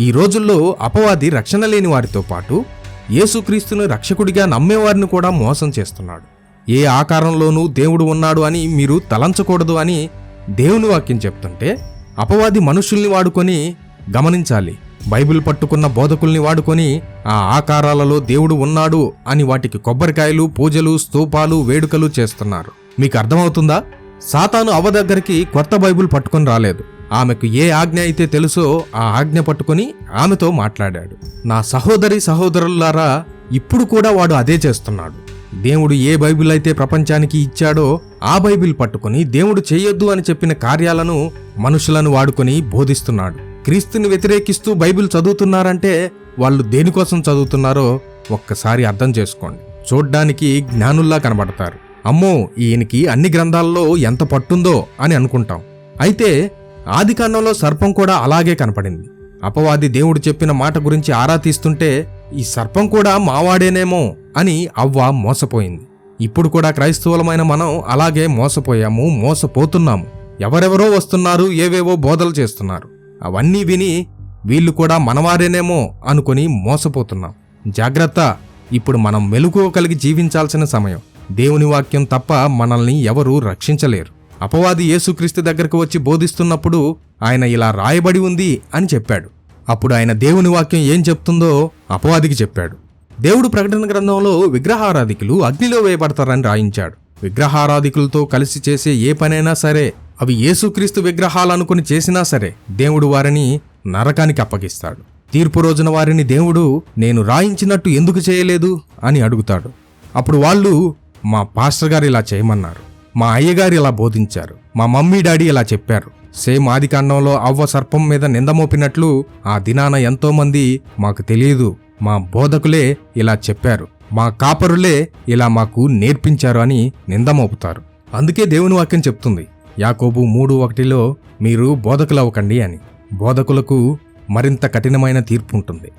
ఈ రోజుల్లో అపవాది రక్షణ లేని వారితో పాటు యేసుక్రీస్తును రక్షకుడిగా నమ్మేవారిని కూడా మోసం చేస్తున్నాడు. ఏ ఆకారంలోనూ దేవుడు ఉన్నాడు అని మీరు తలంచకూడదు అని దేవుని వాక్యం చెప్తుంటే అపవాది మనుషుల్ని వాడుకొని గమనించాలి. బైబిల్ పట్టుకున్న బోధకుల్ని వాడుకొని ఆ ఆకారాలలో దేవుడు ఉన్నాడు అని వాటికి కొబ్బరికాయలు పూజలు స్తూపాలు వేడుకలు చేస్తున్నారు. మీకు అర్థమవుతుందా? సాతాను అవ్వ దగ్గరికి కొత్త బైబిల్ పట్టుకొని రాలేదు. ఆమెకు ఏ ఆజ్ఞ అయితే తెలుసో ఆ ఆజ్ఞ పట్టుకొని ఆమెతో మాట్లాడాడు. నా సహోదరి సహోదరులారా ఇప్పుడు కూడా వాడు అదే చేస్తున్నాడు. దేవుడు ఏ బైబిల్ అయితే ప్రపంచానికి ఇచ్చాడో ఆ బైబిల్ పట్టుకొని దేవుడు చేయొద్దు అని చెప్పిన కార్యాలను మనుషులను వాడుకొని బోధిస్తున్నాడు. క్రీస్తుని వ్యతిరేకిస్తూ బైబిల్ చదువుతున్నారంటే వాళ్ళు దేనికోసం చదువుతున్నారో ఒక్కసారి అర్థం చేసుకోండి. చూడ్డానికి జ్ఞానుల్లా కనబడతారు. అమ్మో ఈయనకి అన్ని గ్రంథాల్లో ఎంత పట్టుందో అని అనుకుంటాం. అయితే ఆదికాండంలో సర్పం కూడా అలాగే కనపడింది. అపవాది దేవుడు చెప్పిన మాట గురించి ఆరా తీస్తుంటే ఈ సర్పం కూడా మావాడేనేమో అని అవ్వ మోసపోయింది. ఇప్పుడు కూడా క్రైస్తవులమైన మనం అలాగే మోసపోయాము మోసపోతున్నాము. ఎవరెవరో వస్తున్నారు ఏవేవో బోధలు చేస్తున్నారు. అవన్నీ విని వీళ్ళు కూడా మనవారేనేమో అనుకుని మోసపోతున్నాం. జాగ్రత్త ఇప్పుడు మనం మెలకువ కలిగి జీవించాల్సిన సమయం. దేవుని వాక్యం తప్ప మనల్ని ఎవరూ రక్షించలేరు. అపవాది యేసుక్రీస్తు దగ్గరకు వచ్చి బోధిస్తున్నప్పుడు ఆయన ఇలా రాయబడి ఉంది అని చెప్పాడు. అప్పుడు ఆయన దేవుని వాక్యం ఏం చెప్తుందో అపవాదికి చెప్పాడు. దేవుడు ప్రకటన గ్రంథంలో విగ్రహారాధికులు అగ్నిలో వేయబడతారని రాయించాడు. విగ్రహారాధికులతో కలిసి చేసే ఏ పనైనా సరే అవి యేసుక్రీస్తు విగ్రహాలనుకుని చేసినా సరే దేవుడు వారిని నరకానికి అప్పగిస్తాడు. తీర్పు రోజున వారిని దేవుడు నేను రాయించినట్టు ఎందుకు చేయలేదు అని అడుగుతాడు. అప్పుడు వాళ్ళు మా పాస్టర్ గారు ఇలా చేయమన్నారు. మా అయ్యగారు ఇలా బోధించారు. మా మమ్మీ డాడీ ఇలా చెప్పారు. సేమ్ ఆదికాండంలో అవ్వ సర్పం మీద నింద మోపినట్లు ఆ దినాన ఎంతోమంది మాకు తెలియదు. మా బోధకులే ఇలా చెప్పారు. మా కాపరులే ఇలా మాకు నేర్పించారు అని నిందమోపుతారు అందుకే దేవుని వాక్యం చెప్తుంది. యాకోబు మూడు ఒకటిలో మీరు బోధకులవ్వకండి అని. బోధకులకు మరింత కఠినమైన తీర్పు ఉంటుంది.